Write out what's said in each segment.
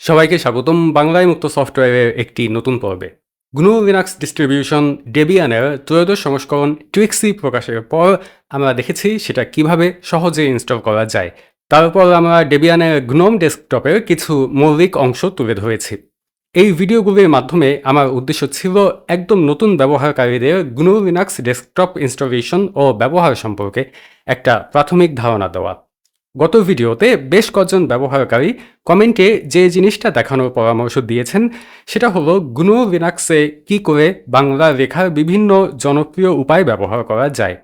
সবাইকে স্বাগতম। বাংলায় মুক্ত সফটওয়্যারের একটি নতুন পর্বে। গ্নু লিনাক্স ডিস্ট্রিবিউশন ডেবিয়ানের ত্রয়োদশ সংস্করণ টুইক্সি প্রকাশের পর আমরা দেখেছি সেটা কীভাবে সহজে ইনস্টল করা যায়। তারপর আমরা ডেবিয়ানের গ্নোম ডেস্কটপের কিছু মৌলিক অংশ তুলে ধরেছি। এই ভিডিওগুলির মাধ্যমে আমার উদ্দেশ্য ছিল একদম নতুন ব্যবহারকারীদের গ্নু লিনাক্স ডেস্কটপ ইনস্টলেশন ও ব্যবহার সম্পর্কে একটা প্রাথমিক ধারণা দেওয়া। গত ভিডিওতে বেশ কজন ব্যবহারকারী কমেন্টে যে জিনিসটা দেখানোর পরামর্শ দিয়েছেন, সেটা হলো গুনো লিনাক্সে কি করে বাংলা রেখার বিভিন্ন জনপ্রিয় উপায় ব্যবহার করা যায়।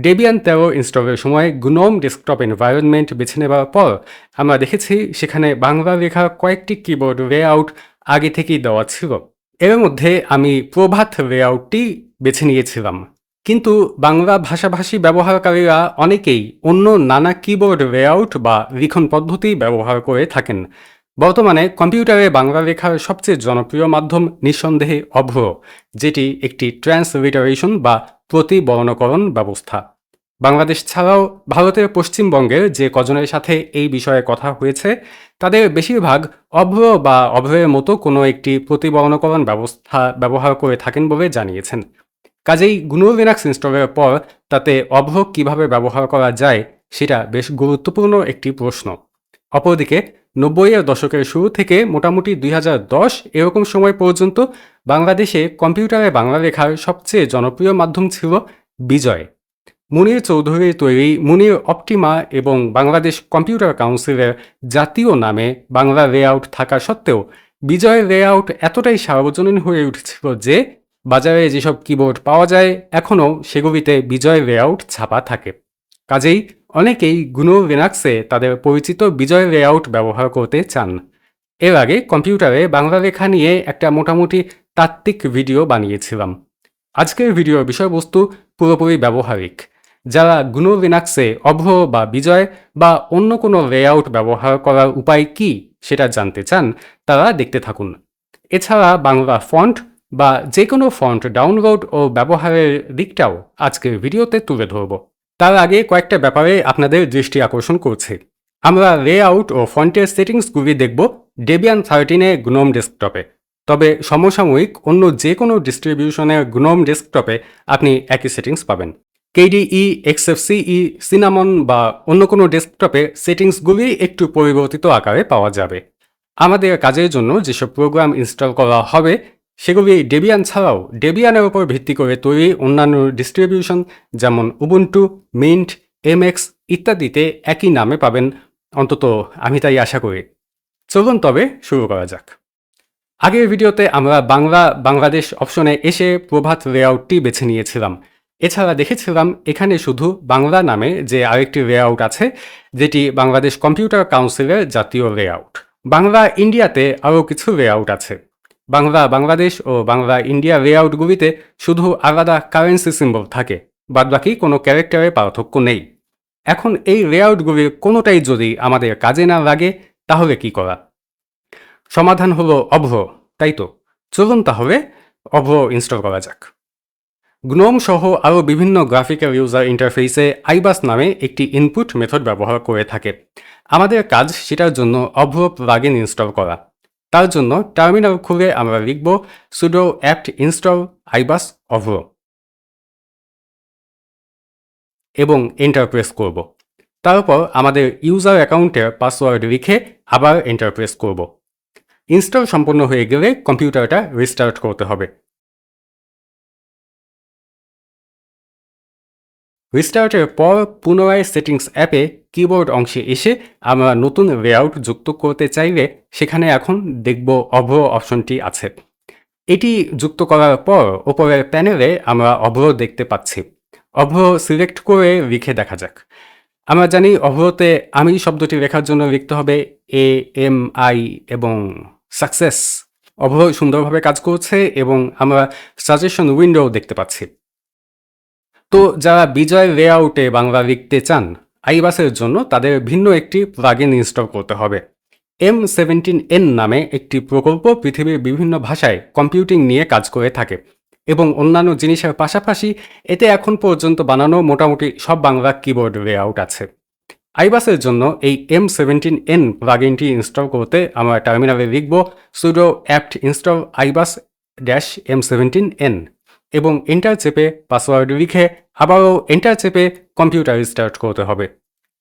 ডেবিয়ান তেরো ইনস্টলের সময় গুনোম ডেস্কটপ এনভায়রনমেন্ট বেছে নেওয়ার পর আমরা দেখেছি সেখানে বাংলা লেখার কয়েকটি কিবোর্ড লেআউট আগে থেকেই দেওয়া ছিল। এর মধ্যে আমি প্রভাত লেআউটটি বেছে নিয়েছিলাম। কিন্তু বাংলা ভাষাভাষী ব্যবহারকারীরা অনেকেই অন্য নানা কিবোর্ড লেআউট বা লিখন পদ্ধতি ব্যবহার করে থাকেন। বর্তমানে কম্পিউটারে বাংলা লেখার সবচেয়ে জনপ্রিয় মাধ্যম নিঃসন্দেহে অভ্র, যেটি একটি ট্রান্সলিটারেশন বা প্রতিবর্ণকরণ ব্যবস্থা। বাংলাদেশ ছাড়াও ভারতের পশ্চিমবঙ্গের যে কজনের সাথে এই বিষয়ে কথা হয়েছে, তাদের বেশিরভাগ অভ্র বা অভ্রের মতো কোনো একটি প্রতিবর্ণকরণ ব্যবস্থা ব্যবহার করে থাকেন বলে জানিয়েছেন। কাজেই গুনো লিনাক্স ইনস্টলের পর তাতে অভ্র কীভাবে ব্যবহার করা যায় সেটা বেশ গুরুত্বপূর্ণ একটি প্রশ্ন। অপরদিকে, নব্বইয়ের দশকের শুরু থেকে মোটামুটি দুই হাজার দশ এরকম সময় পর্যন্ত বাংলাদেশে কম্পিউটারে বাংলা লেখার সবচেয়ে জনপ্রিয় মাধ্যম ছিল বিজয়। মুনির চৌধুরীর তৈরি মুনির অপটিমা এবং বাংলাদেশ কম্পিউটার কাউন্সিলের জাতীয় নামে বাংলা লেআউট থাকা সত্ত্বেও বিজয় লেআউট এতটাই সার্বজনীন হয়ে উঠেছিল যে বাজারে যেসব কিবোর্ড পাওয়া যায়, এখনও সেগুলিতে বিজয় লেআউট ছাপা থাকে। কাজেই অনেকেই গুনো লিনাক্সে তাদের পরিচিত বিজয় লেআউট ব্যবহার করতে চান। এর আগে কম্পিউটারে বাংলা লেখা নিয়ে একটা মোটামুটি তাত্ত্বিক ভিডিও বানিয়েছিলাম। আজকের ভিডিওর বিষয়বস্তু পুরোপুরি ব্যবহারিক। যারা গুনো লিনাক্সে অভ্র বা বিজয় বা অন্য কোনো লেআউট ব্যবহার করার উপায় কি সেটা জানতে চান, তারা দেখতে থাকুন। এছাড়া বাংলা ফন্ট বা যে কোনো ফন্ট ডাউনলোড ও ব্যবহারের দিকটাও আজকের ভিডিওতে তুলে ধরব। তার আগে কয়েকটা ব্যাপারে আপনাদের দৃষ্টি আকর্ষণ করছি। আমরা লেআউট ও ফন্টের সেটিংসগুলি দেখব ডেবিয়ান থার্টিনে গ্নোম ডেস্কটপে তবে সমসাময়িক অন্য যে কোনো ডিস্ট্রিবিউশনের গ্নোম ডেস্কটপে আপনি একই সেটিংস পাবেন। কেডিই এক্সএফসিই সিনামন বা অন্য কোনো ডেস্কটপে সেটিংসগুলি একটু পরিবর্তিত আকারে পাওয়া যাবে। আমাদের কাজের জন্য যেসব প্রোগ্রাম ইনস্টল করা হবে সেগুলি ডেবিয়ান ছাড়াও ডেবিয়ানের উপর ভিত্তি করে তৈরি অন্যান্য ডিস্ট্রিবিউশন যেমন উবুন্টু মিন্ট এমএক্স ইত্যাদিতে একই নামে পাবেন। অন্তত আমি তাই আশা করি। চলুন তবে শুরু করা যাক। আগের ভিডিওতে আমরা বাংলা, বাংলাদেশ অপশনে এসে প্রভাত লেআউটটি বেছে নিয়েছিলাম। এছাড়া দেখেছিলাম এখানে শুধু বাংলা নামে যে আরেকটি লেআউট আছে, যেটি বাংলাদেশ কম্পিউটার কাউন্সিলের জাতীয় লেআউট বাংলা ইন্ডিয়াতে আরও কিছু লেআউট আছে। বাংলা, বাংলাদেশ ও বাংলা ইন্ডিয়া লেআউটগুলিতে শুধু আলাদা কারেন্সি সিম্বল থাকে, বাদবাকি কোনো ক্যারেক্টারের পার্থক্য নেই। এখন এই লেআউটগুলির কোনোটাই যদি আমাদের কাজে না লাগে, তাহলে কি করা? সমাধান হলো অভ্র তাই তো? চলুন তাহলে অভ্র ইনস্টল করা যাক। গ্নোম সহ আরও বিভিন্ন গ্রাফিক্যাল ইউজার ইন্টারফেসে আইবাস নামে একটি ইনপুট মেথড ব্যবহার করে থাকে। আমাদের কাজ সেটার জন্য অভ্র প্লাগইন ইনস্টল করা। তার জন্য টার্মিনাল খুলে আমরা লিখব সুডো অ্যাপ্ট ইনস্টল আইবাস অভ এবং এন্টার প্রেস করব। তারপর আমাদের ইউজার অ্যাকাউন্টের পাসওয়ার্ড লিখে আবার এন্টার প্রেস করব। ইনস্টল সম্পন্ন হয়ে গেলে কম্পিউটারটা রিস্টার্ট করতে হবে। রিস্টার্টের পর পুনরায় সেটিংস অ্যাপে কিবোর্ড অংশে এসে আমরা নতুন লেআউট যুক্ত করতে চাইলে সেখানে এখন দেখব অভ্র অপশনটি আছে। এটি যুক্ত করার পর ওপরের প্যানেলে আমরা অভ্র দেখতে পাচ্ছি। অভ্র সিলেক্ট করে লিখে দেখা যাক। আমরা জানি অভ্রতে আমি শব্দটি লেখার জন্য লিখতে হবে এ এম আই এবং সাকসেস অভ্র সুন্দরভাবে কাজ করছে এবং আমরা সাজেশন উইন্ডো দেখতে পাচ্ছি। তো যারা বিজয় লেআউটে বাংলা লিখতে চান, আইবাসের জন্য তাদের ভিন্ন একটি প্লাগইন ইনস্টল করতে হবে। এম সেভেন্টিন এন নামে একটি প্রকল্প পৃথিবীর বিভিন্ন ভাষায় কম্পিউটিং নিয়ে কাজ করে থাকে এবং অন্যান্য জিনিসের পাশাপাশি এতে এখন পর্যন্ত বানানো মোটামুটি সব বাংলা কিবোর্ড লেআউট আছে। আইবাসের জন্য এই এম সেভেন্টিন এন প্লাগইনটি ইনস্টল করতে আমরা টার্মিনালে লিখব sudo apt install ibus dash M seventeen N এবং এন্টার চেপে পাসওয়ার্ড লিখে আবারও এন্টার চেপে কম্পিউটার স্টার্ট করতে হবে।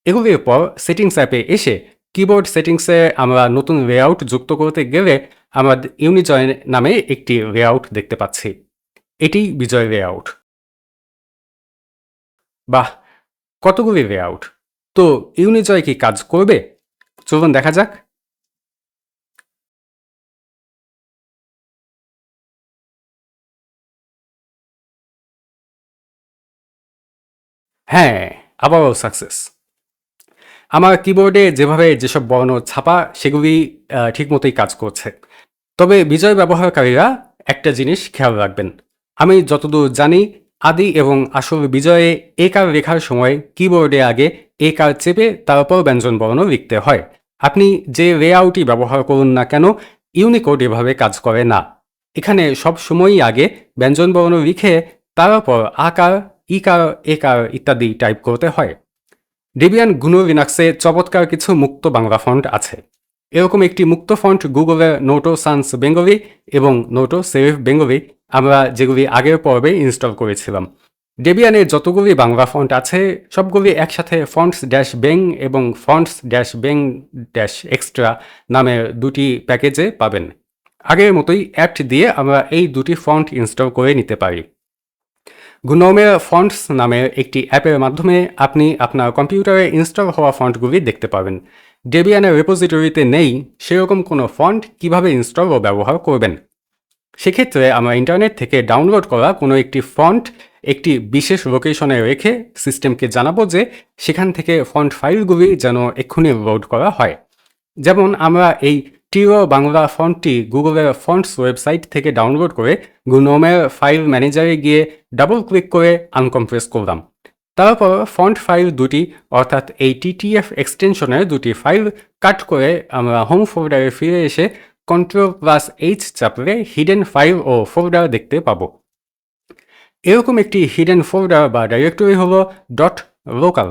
এগুলির পর সেটিংস অ্যাপে এসে কিবোর্ড সেটিংসে আমরা নতুন লেআউট যুক্ত করতে গেলে আমরা ইউনিজয় নামে একটি লেআউট দেখতে পাচ্ছি। এটি বিজয় লেআউট বাহ, কতগুলি লেআউট তো ইউনিজয় কি কাজ করবে? চলুন দেখা যাক। হ্যাঁ আবারও সাকসেস আমার কিবোর্ডে যেভাবে যেসব বর্ণ ছাপা, সেগুলি ঠিকমতোই কাজ করছে। তবে বিজয় ব্যবহারকারীরা একটা জিনিস খেয়াল রাখবেন। আমি যতদূর জানি, আদি এবং আসল বিজয়ে এ কার লেখার সময় কিবোর্ডে আগে এ কার চেপে তারপর ব্যঞ্জন বর্ণ লিখতে হয়। আপনি যে লেআউটই ব্যবহার করুন না কেন ইউনিকোড এভাবে কাজ করে না। এখানে সব সময়ই আগে ব্যঞ্জন বর্ণ লিখে, তারপর আকার ইকার কার ইত্যাদি টাইপ করতে হয়। ডেবিয়ান গুনো লিনাক্সে চমৎকার কিছু মুক্ত বাংলা ফন্ট আছে। এরকম একটি মুক্ত ফন্ট গুগলের নোটো সান্স বেঙ্গলি এবং নোটো সেরিফ বেঙ্গলি আমরা যেগুলি আগের পর্বে ইনস্টল করেছিলাম। ডেবিয়ানে যতগুলি বাংলা ফন্ট আছে, সবগুলি একসাথে ফন্টস ড্যাশ বেং এবং fonts dash beng dash extra নামের দুটি প্যাকেজে পাবেন। আগের মতোই অ্যাপ্ট দিয়ে আমরা এই দুটি ফন্ট ইনস্টল করে নিতে পারি। গুনোমের ফন্টস নামের একটি অ্যাপের মাধ্যমে আপনি আপনার কম্পিউটারে ইনস্টল হওয়া ফন্টগুলি দেখতে পাবেন। ডেবিয়ানের রেপোজিটরিতে নেই সেরকম কোনো ফন্ট কীভাবে ইনস্টল ও ব্যবহার করবেন? সেক্ষেত্রে আমরা ইন্টারনেট থেকে ডাউনলোড করা কোনো একটি ফন্ট একটি বিশেষ লোকেশনে রেখে সিস্টেমকে জানাব যে সেখান থেকে ফন্ট ফাইলগুলি যেন এক্ষুনি লোড করা হয়। যেমন আমরা এই টিও বাংলা ফন্টটি গুগলের ফন্টস ওয়েবসাইট থেকে ডাউনলোড করে গুনোমের ফাইল ম্যানেজারে গিয়ে ডাবল ক্লিক করে আনকম্প্রেস করলাম। তারপর ফন্ট ফাইল দুটি, অর্থাৎ এই টিটিএফ এক্সটেনশনের দুটি ফাইল কাট করে আমরা হোম ফোল্ডারে ফিরে এসে কন্ট্রোল প্লাস এইচ চাপলে হিডেন ফাইল ও ফোল্ডার দেখতে পাবো। এরকম একটি হিডেন ফোল্ডার বা ডাইরেক্টরি হলো ডট লোকাল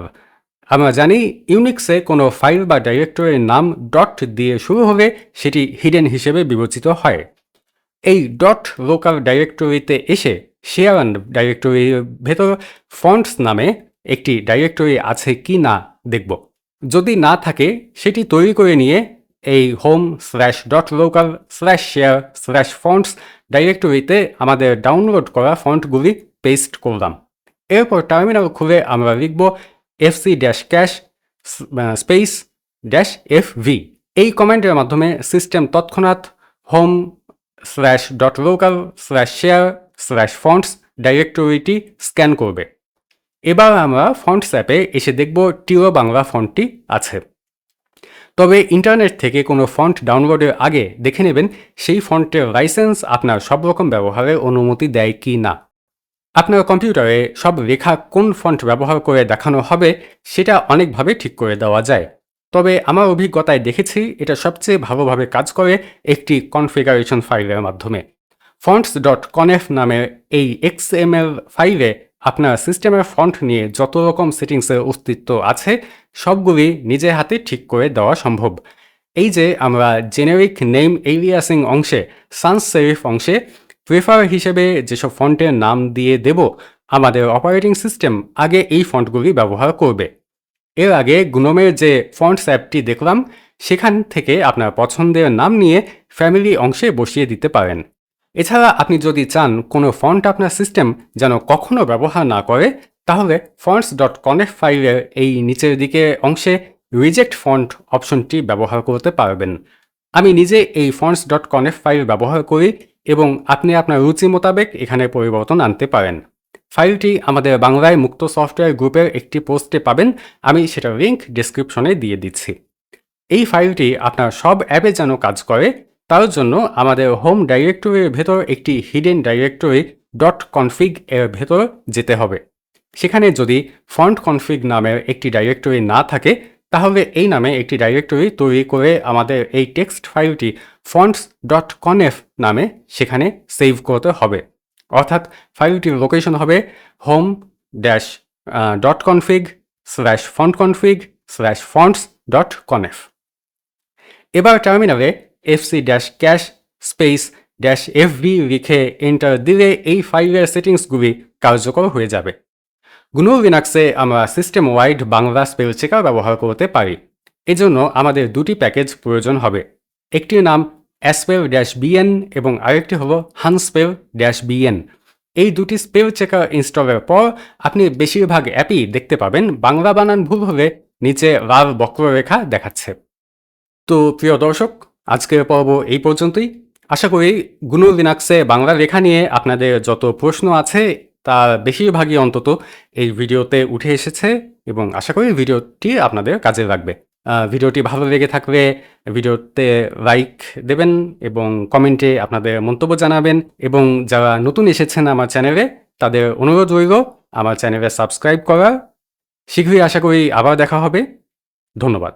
আমরা জানি ইউনিক্সে কোনো ফাইল বা ডাইরেক্টরির নাম ডট দিয়ে শুরু হলে সেটি হিডেন হিসেবে বিবেচিত হয়। এই ডট লোকাল ডাইরেক্টরিতে এসে শেয়ার ডাইরেক্টরির ভেতর ফন্টস নামে একটি ডাইরেক্টরি আছে কি না দেখব। যদি না থাকে, সেটি তৈরি করে নিয়ে এই home slash dot local slash share slash fonts ডাইরেক্টরিতে আমাদের ডাউনলোড করা ফন্টগুলি পেস্ট করলাম। এরপর টার্মিনাল খুলে আমরা লিখব FC dash cache space dash F V এই কমান্ডের মাধ্যমে সিস্টেম তৎক্ষণাৎ home slash dot local slash share slash fonts ডাইরেক্টরিটি scan করবে। এবার আমরা ফন্টস অ্যাপে এসে দেখব টিও বাংলা ফন্টটি আছে। তবে ইন্টারনেট থেকে কোনো ফন্ট ডাউনলোডের আগে দেখে নেবেন সেই ফন্টের লাইসেন্স আপনার সব রকম ব্যবহারের অনুমতি দেয় কি না। আপনার কম্পিউটারে সব রেখা কোন ফন্ট ব্যবহার করে দেখানো হবে সেটা অনেকভাবে ঠিক করে দেওয়া যায়। তবে আমার অভিজ্ঞতায় দেখেছি এটা সবচেয়ে ভালোভাবে কাজ করে একটি কনফিগারেশন ফাইলের মাধ্যমে। ফন্টস ডট কনেফ নামের এই এক্সএমএল ফাইলে আপনার সিস্টেমের ফন্ট নিয়ে যত রকম সেটিংসের অস্তিত্ব আছে, সবগুলি নিজে হাতে ঠিক করে দেওয়া সম্ভব। এই যে আমরা জেনেরিক নেম এলিয়াসিং অংশে সানস সেরিফ অংশে প্রেফার হিসেবে যেসব ফন্টের নাম দিয়ে দেব, আমাদের অপারেটিং সিস্টেম আগে এই ফন্টগুলি ব্যবহার করবে। এর আগে গুনমের যে ফন্টস অ্যাপটি দেখলাম, সেখান থেকে আপনার পছন্দের নাম নিয়ে ফ্যামিলি অংশে বসিয়ে দিতে পারেন। এছাড়া আপনি যদি চান কোনো ফন্ট আপনার সিস্টেম যেন কখনো ব্যবহার না করে, তাহলে ফন্টস ডট কনেক্ট ফাইলের এই নিচের দিকে অংশে রিজেক্ট ফন্ট অপশনটি ব্যবহার করতে পারবেন। আমি নিজে এই ফন্টস ডট কনেক্ট ফাইল ব্যবহার করি এবং আপনি আপনার রুচি মোতাবেক এখানে পরিবর্তন আনতে পারেন। ফাইলটি আমাদের বাংলায় মুক্ত সফটওয়্যার গ্রুপের একটি পোস্টে পাবেন। আমি সেটার লিঙ্ক ডিসক্রিপশনে দিয়ে দিচ্ছি। এই ফাইলটি আপনার সব অ্যাপে যেন কাজ করে, তার জন্য আমাদের হোম ডাইরেক্টরির ভেতর একটি হিডেন ডাইরেক্টরি ডট কনফিগ এর ভেতর যেতে হবে। সেখানে যদি ফন্ট কনফিগ নামের একটি ডাইরেক্টরি না থাকে তাহলে এই নামে একটি ডাইরেক্টরি তৈরি করে আমাদের এই টেক্সট ফাইলটি ফন্টস ডট কনেফ নামে সেখানে সেভ করতে হবে। অর্থাৎ ফাইলটির লোকেশন হবে home dash dot config slash font config slash fonts dot conf এবার টার্মিনালে FC dash cache space dash FB লিখে এন্টার দিলে এই ফাইলের সেটিংসগুলি কার্যকর হয়ে যাবে। গ্নু লিনাক্সে আমরা system wide Bangla spell checker ব্যবহার করতে পারি। এজন্য আমাদের দুটি প্যাকেজ প্রয়োজন হবে। একটির নাম অ্যাসপেল ড্যাশ বিএন এবং আরেকটি হলো হানস্পেল ড্যাশ বিএন এই দুটি স্পেল চেকার ইনস্টলের পর আপনি বেশিরভাগ অ্যাপই দেখতে পাবেন। বাংলা বানান ভুল হলে নিচে লাল বক্ররেখা দেখাচ্ছে। তো প্রিয় দর্শক, আজকের পর্ব এই পর্যন্তই। আশা করি গুনু লিনাক্সে বাংলা লেখা নিয়ে আপনাদের যত প্রশ্ন আছে তার বেশিরভাগই অন্তত এই ভিডিওতে উঠে এসেছে এবং আশা করি ভিডিওটি আপনাদের কাজে লাগবে। ভিডিওটি ভালো লেগে থাকলে ভিডিওতে লাইক দেবেন এবং কমেন্টে আপনাদের মন্তব্য জানাবেন এবং যারা নতুন এসেছেন আমার চ্যানেলে, তাদের অনুরোধ রইল আমার চ্যানেলে সাবস্ক্রাইব করার শীঘ্রই আশা করি আবার দেখা হবে। ধন্যবাদ।